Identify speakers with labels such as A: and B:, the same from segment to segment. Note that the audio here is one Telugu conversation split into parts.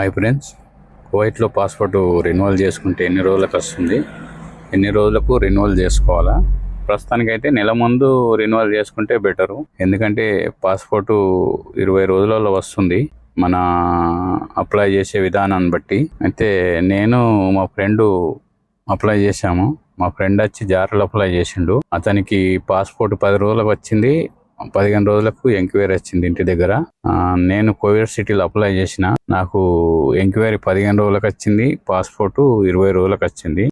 A: Hi friends. కువైట్లో పాస్పోర్ట్ రెన్యువల్ చేసుకుంటే ఎన్ని రోజులకు వస్తుంది? ఎన్ని రోజులకు రెన్యువల్ చేసుకోవాలా? ప్రస్తుతానికైతే నెల ముందు రెన్యువల్ చేసుకుంటే బెటరు. ఎందుకంటే పాస్పోర్ట్ ఇరవై రోజులలో వస్తుంది. మన అప్లై చేసే విధానాన్ని బట్టి. అయితే నేను మా ఫ్రెండ్ అప్లై చేశాము. మా ఫ్రెండ్ వచ్చి జారలు అప్లై చేసిండు. అతనికి పాస్పోర్ట్ పది రోజులకు వచ్చింది. పదిహేను రోజులకు ఎంక్వైరీ వచ్చింది ఇంటి దగ్గర. నేను కోవిడ్ సిటీలో అప్లై చేసిన. నాకు ఎంక్వైరీ పదిహేను రోజులకు వచ్చింది. పాస్పోర్టు ఇరవై రోజులకు వచ్చింది.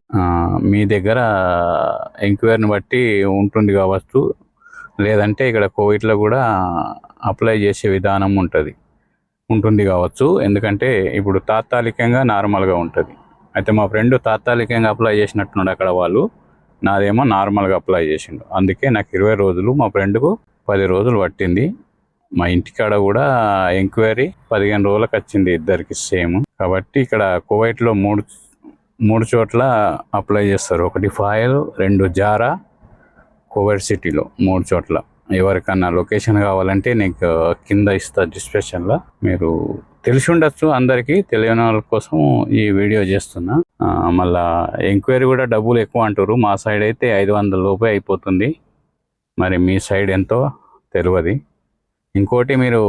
A: మీ దగ్గర ఎంక్వైరీని బట్టి ఉంటుంది కావచ్చు. లేదంటే ఇక్కడ కోవిడ్లో కూడా అప్లై చేసే విధానం ఉంటుంది. ఉంటుంది కావచ్చు. ఎందుకంటే ఇప్పుడు తాత్కాలికంగా నార్మల్గా ఉంటుంది. అయితే మా ఫ్రెండ్ తాత్కాలికంగా అప్లై చేసినట్టున్నాడు అక్కడ వాళ్ళు. నాదేమో నార్మల్గా అప్లై చేసిండు. అందుకే నాకు ఇరవై రోజులు మా ఫ్రెండ్కు పది రోజులు పట్టింది. మా ఇంటికాడ కూడా ఎంక్వైరీ పదిహేను రోజులకు వచ్చింది ఇద్దరికి సేమ్. కాబట్టి ఇక్కడ కువైట్లో మూడు మూడు చోట్ల అప్లై చేస్తారు. ఒకటి ఫాయల్ రెండు జారా కువైట్ సిటీలో మూడు చోట్ల. ఎవరికన్నా లొకేషన్ కావాలంటే నీకు కింద ఇస్తా డిస్క్రిప్షన్లో. మీరు తెలిసి ఉండొచ్చు అందరికీ తెలియని వాళ్ళ కోసం ఈ వీడియో చేస్తున్నా. మళ్ళీ మళ్ళా ఎంక్వైరీ కూడా డబ్బులు ఎక్కువ అంటారు మా సైడ్ అయితే ఐదు వందల లోపే అయిపోతుంది. మరి మీ సైడ్ ఎంతో తెలియదు ఇంకోటి మీరు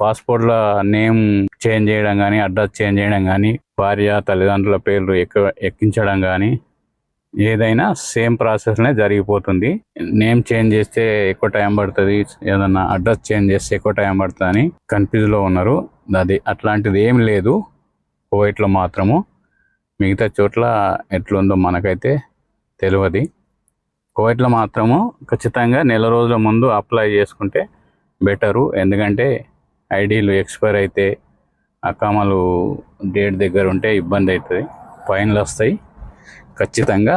A: పాస్పోర్ట్ల నేమ్ చేంజ్ చేయడం కానీ అడ్రస్ చేంజ్ చేయడం కానీ భార్య తల్లిదండ్రుల పేర్లు ఎక్క ఎక్కించడం కానీ ఏదైనా సేమ్ ప్రాసెస్నే జరిగిపోతుంది. నేమ్ చేంజ్ చేస్తే ఎక్కువ టైం పడుతుంది ఏదన్నా అడ్రస్ చేంజ్ చేస్తే ఎక్కువ టైం పడుతుంది అని కన్ఫ్యూజ్లో ఉన్నారు. అది అట్లాంటిది ఏం లేదు కువైట్లో మాత్రము. మిగతా చోట్ల ఎట్లుందో మనకైతే తెలియదు కోవిడ్లో మాత్రము ఖచ్చితంగా నెల రోజుల ముందు అప్లై చేసుకుంటే బెటరు. ఎందుకంటే ఐడీలు ఎక్స్పైర్ అయితే అకామలు డేట్ దగ్గర ఉంటే ఇబ్బంది అవుతుంది. ఫైన్లు వస్తాయి. ఖచ్చితంగా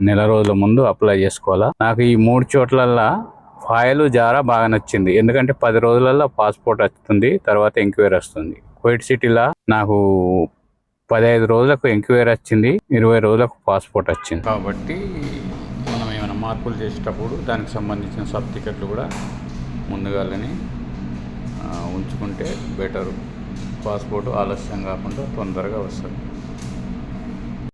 A: నెల రోజుల ముందు అప్లై చేసుకోవాలా. నాకు ఈ మూడు చోట్లల్లో ఫైల్ జారా బాగా నచ్చింది. ఎందుకంటే పది రోజులలో పాస్పోర్ట్ వస్తుంది తర్వాత ఎంక్వైరీ వస్తుంది. కోవిడ్ సిటీలో నాకు పదహైదు రోజులకు ఎంక్వైరీ వచ్చింది ఇరవై రోజులకు పాస్పోర్ట్ వచ్చింది. కాబట్టి మార్పులు చేసేటప్పుడు దానికి సంబంధించిన సబ్ టికెట్లు కూడా ముందుగాలని ఉంచుకుంటే బెటర్. పాస్పోర్ట్ ఆలస్యం కాకుండా తొందరగా వస్తుంది.